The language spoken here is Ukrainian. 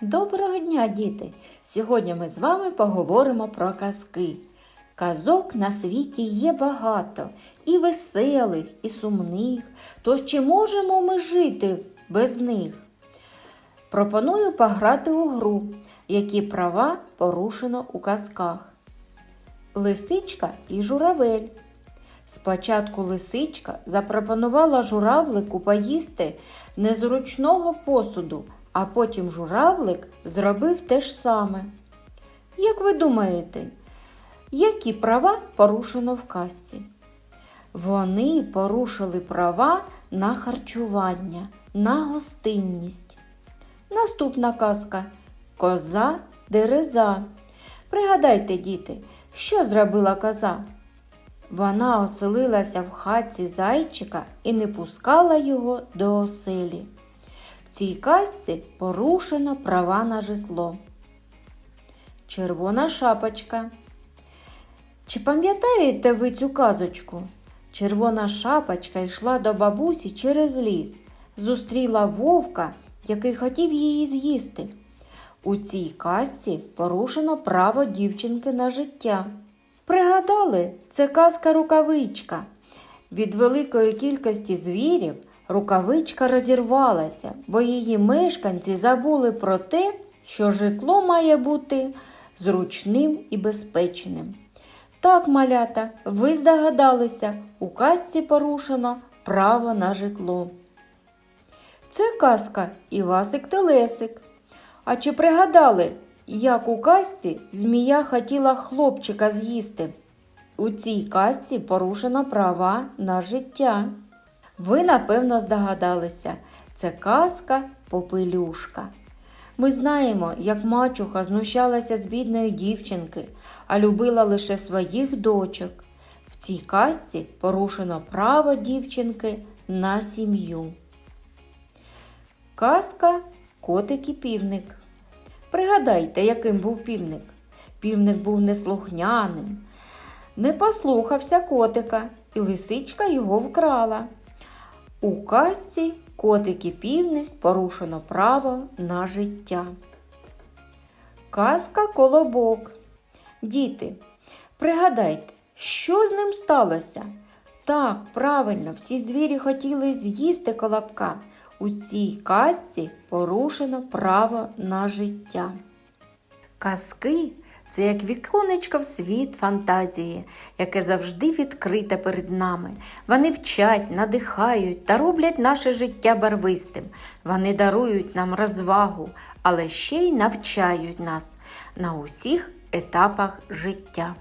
Доброго дня, діти! Сьогодні ми з вами поговоримо про казки. Казок на світі є багато, і веселих, і сумних. Тож чи можемо ми жити без них? Пропоную пограти у гру, які права порушено у казках. Лисичка і журавель. Спочатку лисичка запропонувала журавлику поїсти незручного посуду, а потім журавлик зробив те ж саме. Як ви думаєте, які права порушено в казці? Вони порушили права на харчування, на гостинність. Наступна казка Коза дереза. Пригадайте, діти, що зробила коза? Вона оселилася в хатці зайчика і не пускала його до оселі. В цій казці порушено права на житло. Червона шапочка. Чи пам'ятаєте ви цю казочку? Червона шапочка йшла до бабусі через ліс, зустріла вовка, який хотів її з'їсти. У цій казці порушено право дівчинки на життя. Пригадали, це казка рукавичка. Від великої кількості звірів рукавичка розірвалася, бо її мешканці забули про те, що житло має бути зручним і безпечним. Так, малята, ви здогадалися, у казці порушено право на житло. Це казка Івасик Телесик. А чи пригадали, як у казці змія хотіла хлопчика з'їсти? У цій казці порушено права на життя. Ви, напевно, здогадалися, це казка Попелюшка. Ми знаємо, як мачуха знущалася з бідної дівчинки, а любила лише своїх дочок. В цій казці порушено право дівчинки на сім'ю. Казка Котик і півник. Пригадайте, яким був півник. Півник був неслухняним, не послухався котика, і лисичка його вкрала. У казці котик і півник порушено право на життя. Казка Колобок. Діти, пригадайте, що з ним сталося? Так, правильно, всі звірі хотіли з'їсти колобка. У цій казці порушено право на життя. Казки це як віконечко в світ фантазії, яке завжди відкрите перед нами. Вони вчать, надихають та роблять наше життя барвистим. Вони дарують нам розвагу, але ще й навчають нас на усіх етапах життя.